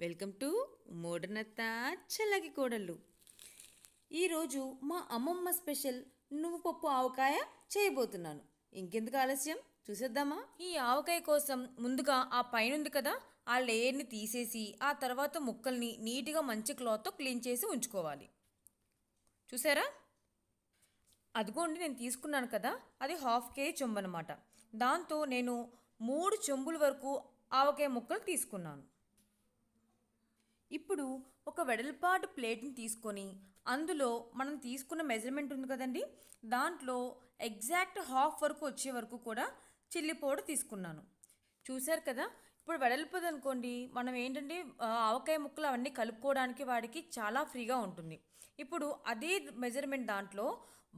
Welcome to మోడర్నత్త చల్లకి కోడళ్ళు. ఈరోజు మా అమ్మమ్మ స్పెషల్ నువ్వు పప్పు ఆవకాయ చేయబోతున్నాను. ఇంకెందుకు ఆలస్యం? చూసేద్దామా? ఈ ఆవకాయ కోసం ముందుగా ఆ పైన ఉంది కదా ఆ లేయర్ని తీసేసి ఆ తర్వాత ముక్కల్ని నీట్గా మంచి క్లాత్తో క్లీన్ చేసి ఉంచుకోవాలి. చూసారా? అదిగోండి నేను తీసుకున్నాను కదా అది హాఫ్ కేజీ చెంబు అనమాట దాంతో నేను మూడు చెంబుల వరకు ఆవకాయ ముక్కలు తీసుకున్నాను. ఇప్పుడు ఒక వెడల్పాటు ప్లేట్ని తీసుకొని అందులో మనం తీసుకున్న మెజర్మెంట్ ఉంది కదండి దాంట్లో ఎగ్జాక్ట్ హాఫ్ వరకు వచ్చే వరకు కూడా చిల్లీ పౌడర్ తీసుకున్నాను. చూశారు కదా ఇప్పుడు వెడల్పది అనుకోండి మనం ఏంటంటే ఆవకాయ ముక్కలు అవన్నీ కలుపుకోవడానికి వాడికి చాలా ఫ్రీగా ఉంటుంది. ఇప్పుడు అదే మెజర్మెంట్ దాంట్లో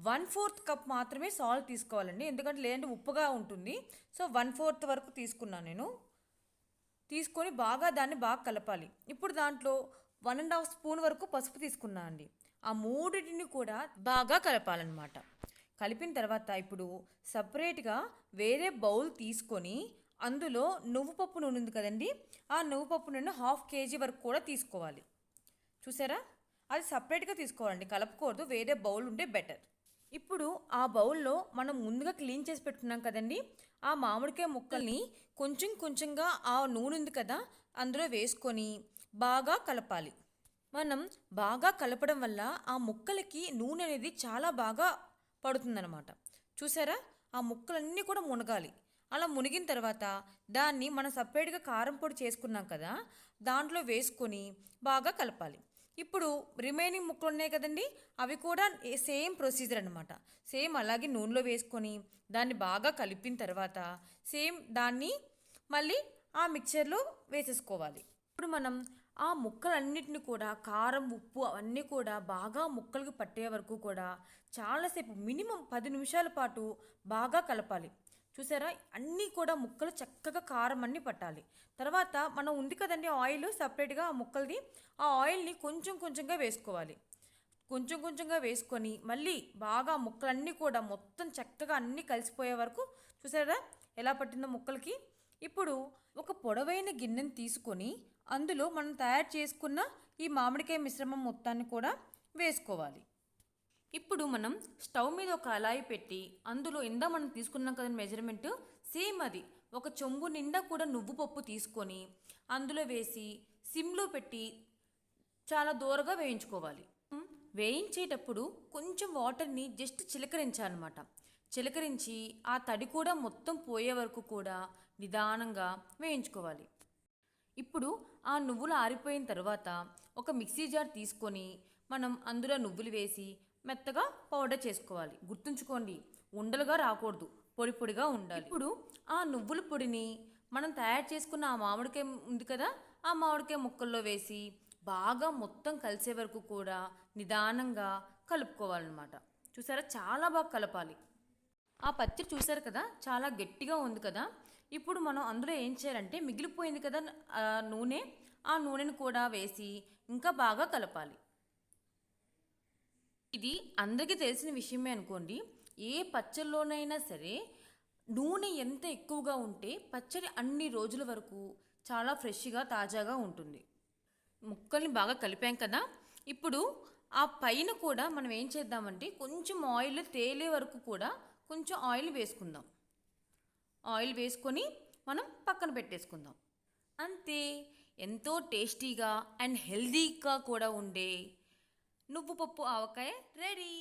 వన్ ఫోర్త్ కప్ మాత్రమే సాల్ట్ తీసుకోవాలండి ఎందుకంటే లేదంటే ఉప్పుగా ఉంటుంది. సో వన్ ఫోర్త్ వరకు తీసుకున్నాను నేను. తీసుకొని బాగా దాన్ని బాగా కలపాలి. ఇప్పుడు దాంట్లో వన్ అండ్ హాఫ్ స్పూన్ వరకు పసుపు తీసుకున్నా అండి. ఆ మూడింటిని కూడా బాగా కలపాలన్నమాట. కలిపిన తర్వాత ఇప్పుడు సపరేట్గా వేరే బౌల్ తీసుకొని అందులో నువ్వు పప్పు నూనె ఉంది కదండి ఆ నువ్వు పప్పు నూనె హాఫ్ కేజీ వరకు కూడా తీసుకోవాలి. చూసారా? అది సపరేట్గా తీసుకోవాలండి. కలపకూడదు. వేరే బౌల్ ఉంటే బెటర్ ఇప్పుడు ఆ బౌల్లో మనం ముందుగా క్లీన్ చేసి పెట్టుకున్నాం కదండి. ఆ మామిడికాయ ముక్కల్ని కొంచెం కొంచెంగా ఆ నూనె ఉంది కదా అందులో వేసుకొని బాగా కలపాలి. మనం బాగా కలపడం వల్ల ఆ ముక్కలకి నూనె అనేది చాలా బాగా పడుతుందన్నమాట. చూసారా? ఆ ముక్కలన్నీ కూడా మునగాలి. అలా మునిగిన తర్వాత దాన్ని మనం సపరేట్గా కారం పొడి చేసుకున్నాం కదా దాంట్లో వేసుకొని బాగా కలపాలి. ఇప్పుడు రిమైనింగ్ ముక్కలు ఉన్నాయి కదండి అవి కూడా సేమ్ ప్రొసీజర్ అనమాట సేమ్ అలాగే నూనెలో వేసుకొని దాన్ని బాగా కలిపిన తర్వాత సేమ్ దాన్ని మళ్ళీ ఆ మిక్చర్లో వేసేసుకోవాలి. ఇప్పుడు మనం ఆ ముక్కలన్నిటిని కూడా కారం ఉప్పు అవన్నీ కూడా బాగా ముక్కలకు పట్టే వరకు కూడా చాలాసేపు మినిమం పది నిమిషాల పాటు బాగా కలపాలి. చూసారా? అన్నీ కూడా ముక్కలు చక్కగా కారం అన్నీ పట్టాలి. తర్వాత మనం ఉంది కదండి ఆయిల్ సపరేట్గా ఆ ముక్కలది ఆ ఆయిల్ని కొంచెం కొంచెంగా వేసుకోవాలి. కొంచెం కొంచెంగా వేసుకొని మళ్ళీ బాగా ముక్కలన్నీ కూడా మొత్తం చక్కగా అన్నీ కలిసిపోయే వరకు చూసారా? ఎలా పట్టిందో ముక్కలకి. ఇప్పుడు ఒక పొడవైన గిన్నెని తీసుకొని అందులో మనం తయారు చేసుకున్న ఈ మామిడికాయ మిశ్రమం మొత్తాన్ని కూడా వేసుకోవాలి. ఇప్పుడు మనం స్టవ్ మీద ఒక అలాయి పెట్టి అందులో ఇందా మనం తీసుకున్నాం కదా మెజర్మెంట్ సేమ్ అది. ఒక చెంబు నిండా కూడా నువ్వు పప్పు తీసుకొని అందులో వేసి సిమ్లో పెట్టి చాలా దూరగా వేయించుకోవాలి. వేయించేటప్పుడు కొంచెం వాటర్ని జస్ట్ చిలకరించాలన్నమాట. చిలకరించి ఆ తడి కూడా మొత్తం పోయే వరకు కూడా నిదానంగా వేయించుకోవాలి. ఇప్పుడు ఆ నువ్వులు ఆరిపోయిన తర్వాత ఒక మిక్సీ జార్ తీసుకొని మనం అందులో నువ్వులు వేసి మెత్తగా పౌడర్ చేసుకోవాలి. గుర్తుంచుకోండి ఉండలుగా రాకూడదు పొడి పొడిగా ఉండాలి. ఇప్పుడు ఆ నువ్వుల పొడిని మనం తయారు చేసుకున్న ఆ మామిడికాయ ఉంది కదా ఆ మామిడికాయ ముక్కల్లో వేసి బాగా మొత్తం కలిసే వరకు కూడా నిదానంగా కలుపుకోవాలన్నమాట. చూసారా? చాలా బాగా కలపాలి. ఆ పచ్చడి చూసారు కదా? చాలా గట్టిగా ఉంది కదా? ఇప్పుడు మనం అందులో ఏం చేయాలంటే మిగిలిపోయింది కదా ఆ నూనె ఆ నూనెను కూడా వేసి ఇంకా బాగా కలపాలి. ఇది అందరికీ తెలిసిన విషయమే అనుకోండి. ఏ పచ్చళ్ళలోనైనా సరే నూనె ఎంత ఎక్కువగా ఉంటే పచ్చడి అన్ని రోజుల వరకు చాలా ఫ్రెష్గా తాజాగా ఉంటుంది. ముక్కల్ని బాగా కలిపాం కదా. ఇప్పుడు ఆ పైన కూడా మనం ఏం చేద్దామంటే కొంచెం ఆయిల్ తేలే వరకు కూడా కొంచెం ఆయిల్ వేసుకుందాం. ఆయిల్ వేసుకొని మనం పక్కన పెట్టేసుకుందాం. అంతే. ఎంతో టేస్టీగా అండ్ హెల్దీగా కూడా ఉండే నువ్వు పప్పు ఆవకాయ రెడీ.